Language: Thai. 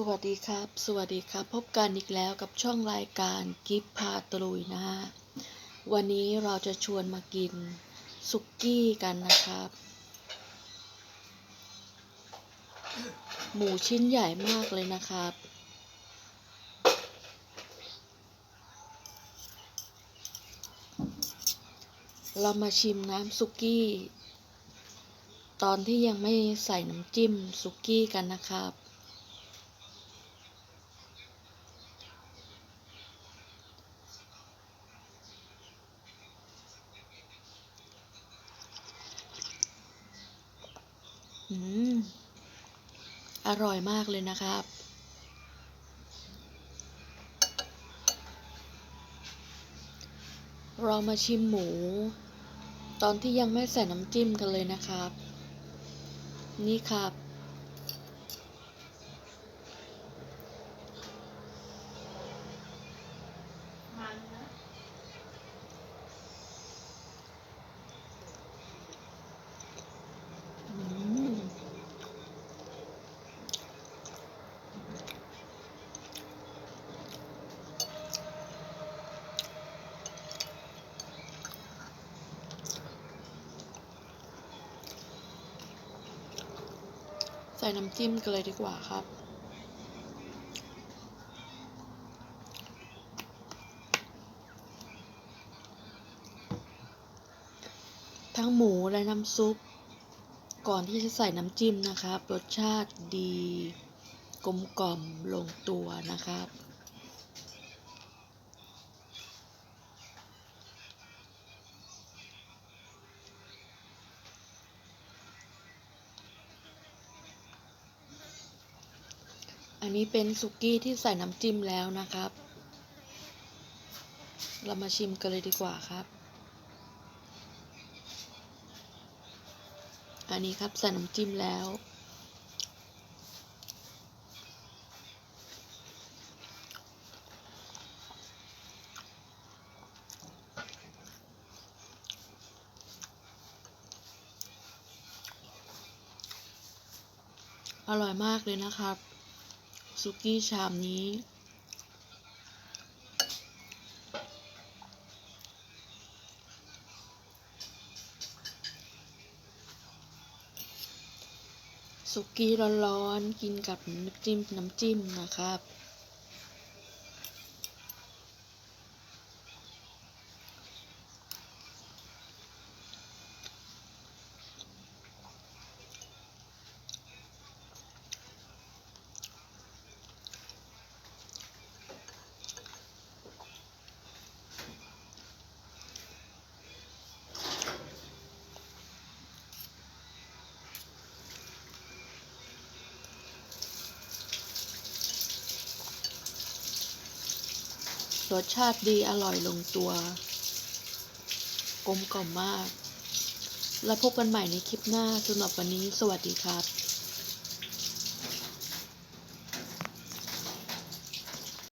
สวัสดีครับ สวัสดีครับ พบกันอีกแล้วกับช่องรายการกิฟพาตลุยนะฮะ วันนี้เราจะชวนมากินสุกกี้กันนะครับ หมูชิ้นใหญ่มากเลยนะครับ เรามาชิมน้ำสุกกี้ ตอนที่ยังไม่ใส่น้ำจิ้มสุกกี้กันนะครับ อืม อร่อยมากเลยนะครับ เรามาชิมหมู ตอนที่ยังไม่ใส่น้ำจิ้มกันเลยนะครับ นี่ครับ อืม ใส่น้ำจิ้มกันเลยดีกว่าครับ ทั้งหมูและน้ำซุป ก่อนที่จะใส่น้ำจิ้มนะครับ รสชาติดี กลมกล่อมลงตัวนะครับ อันนี้เป็นสุกี้ที่ใส่น้ำจิ้มแล้วนะครับ เรามาชิมกันเลยดีกว่าครับ อันนี้ครับใส่น้ำจิ้มแล้วอร่อยมากเลยนะครับ ซุกี้ชามนี้ สุกี้ร้อนๆ กินกับน้ำจิ้ม น้ำจิ้มนะครับ รสชาติดีอร่อยลงตัว กลมกล่อมมาก แล้วพบกันใหม่ในคลิปหน้าสำหรับวันนี้ สวัสดีครับ